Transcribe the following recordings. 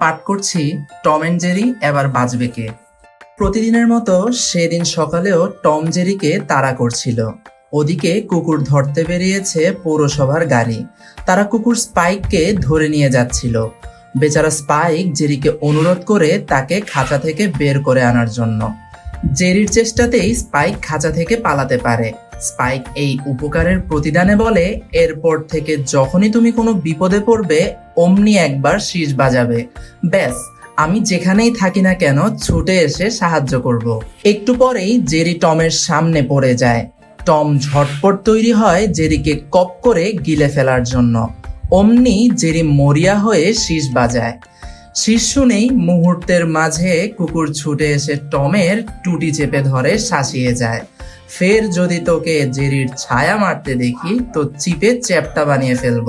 পাঠ করছি Tom and Jerry এবার বাজবে কে। প্রতিদিনের মতো সেদিন সকালেও টম জেরিকে তাড়া করছিল। ওদিকে কুকুর ধরতে বেরিয়েছে পৌরসভার গাড়ি। তারা কুকুর স্পাইককে ধরে নিয়ে যাচ্ছিল। বেচারা স্পাইক জেরিকে অনুরোধ করে তাকে খাঁচা থেকে বের করে আনার জন্য। জেরির চেষ্টাতেই স্পাইক খাঁচা থেকে পালাতে পারে। স্পাইক এই উপকারের প্রতিদানে বলে, এরপর থেকে যখনই তুমি কোনো বিপদে পড়বে, অমনি একবার শীষ বাজাবে। ব্যাস, আমি যেখানেই থাকি না কেন, ছুটে এসে সাহায্য করব। একটু পরেই জেরি টমের সামনে পড়ে যায়। টম ঝটপট তৈরি হয় জেরিকে কপ করে গিলে ফেলার জন্য। অমনি জেরি মরিয়া হয়ে শীষ বাজায়। শীষ শুনেই মুহূর্তের মাঝে কুকুর ছুটে এসে টমের টুটি চেপে ধরে শাসিয়ে যায়। ফের যদি তোকে জেরির ছায়া মারতে দেখি, তো চিপে চ্যাপটা বানিয়ে ফেলব।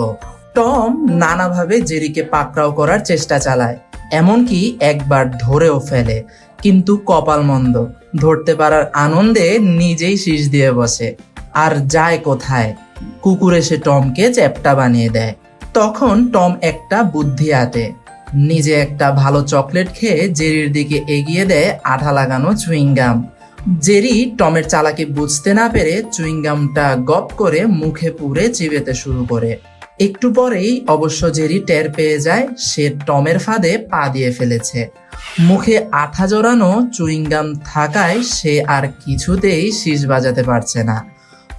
টম নানাভাবে জেরিকে পাকড়াও করার চেষ্টা চালায়। এমনকি একবার ধরেও ফেলে, কিন্তু কপাল মন্দ। ধরতে পারার আনন্দে নিজেই শীষ দিয়ে বসে। আর যায় কোথায়? কুকুর এসে টমকে চ্যাপটা বানিয়ে দেয়। তখন টম একটা বুদ্ধি আতে নিজে একটা ভালো চকলেট খেয়ে জেরির দিকে এগিয়ে দেয় আঠা লাগানো চুইংগাম। জেরি টমের চালাকি বুঝতে না পেরে চুইংগামটা গপ করে মুখে পুরে চিবেতে শুরু করে। একটু পরেই অবশ্য জেরি টের পেয়ে যায়, সে টমের ফাঁদে পা দিয়ে ফেলেছে। মুখে আঠা জড়ানো চুইংগাম থাকায় সে আর কিছুতেই শীষ বাজাতে পারছে না।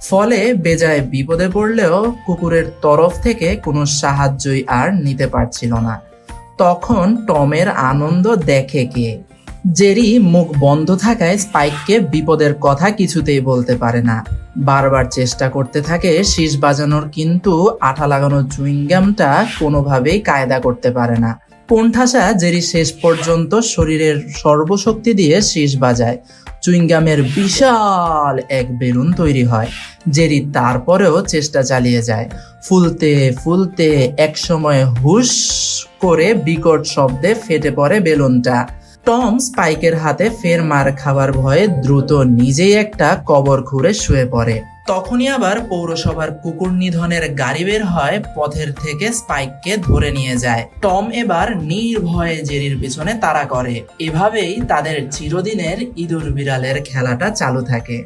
ফলে বেজায় বিপদে পড়লেও কুকুরের তরফ থেকে কোনো সাহায্যই আর নিতে পারছিল না। তখন টমের আনন্দ দেখে কে? জেরি মুখ বন্ধ থাকায় স্পাইককে বিপদের কথা কিছুতেই বলতে পারে না। বারবার চেষ্টা করতে থাকে শীষ বাজানোর, কিন্তু আঠা লাগানো চুইংগামটা কোনোভাবেই কায়দা করতে পারে না। কোণঠাসা জেরি শেষ পর্যন্ত শরীরের সর্বশক্তি দিয়ে শীষ বাজায়। চুইংগামের বিশাল এক বেলুন তৈরি হয়। জেরি তারপরেও চেষ্টা চালিয়ে যায়। ফুলতে ফুলতে একসময় হুশ করে বিকট শব্দে ফেটে পড়ে বেলুনটা। টম স্পাইকের হাতে ফের মার খাবার ভয়ে দ্রুত নিজেই একটা কবর খুঁড়ে শুয়ে পড়ে। তখনই আবার পৌরসভার কুকুর নিধনের গাড়ি বের হয় পথের থেকে স্পাইককে ধরে নিয়ে যায়। টম এবার নির্ভয়ে জেরির পিছনে তাড়া করে। এভাবেই তাদের চিরদিনের ইঁদুর বিড়ালের খেলাটা চালু থাকে।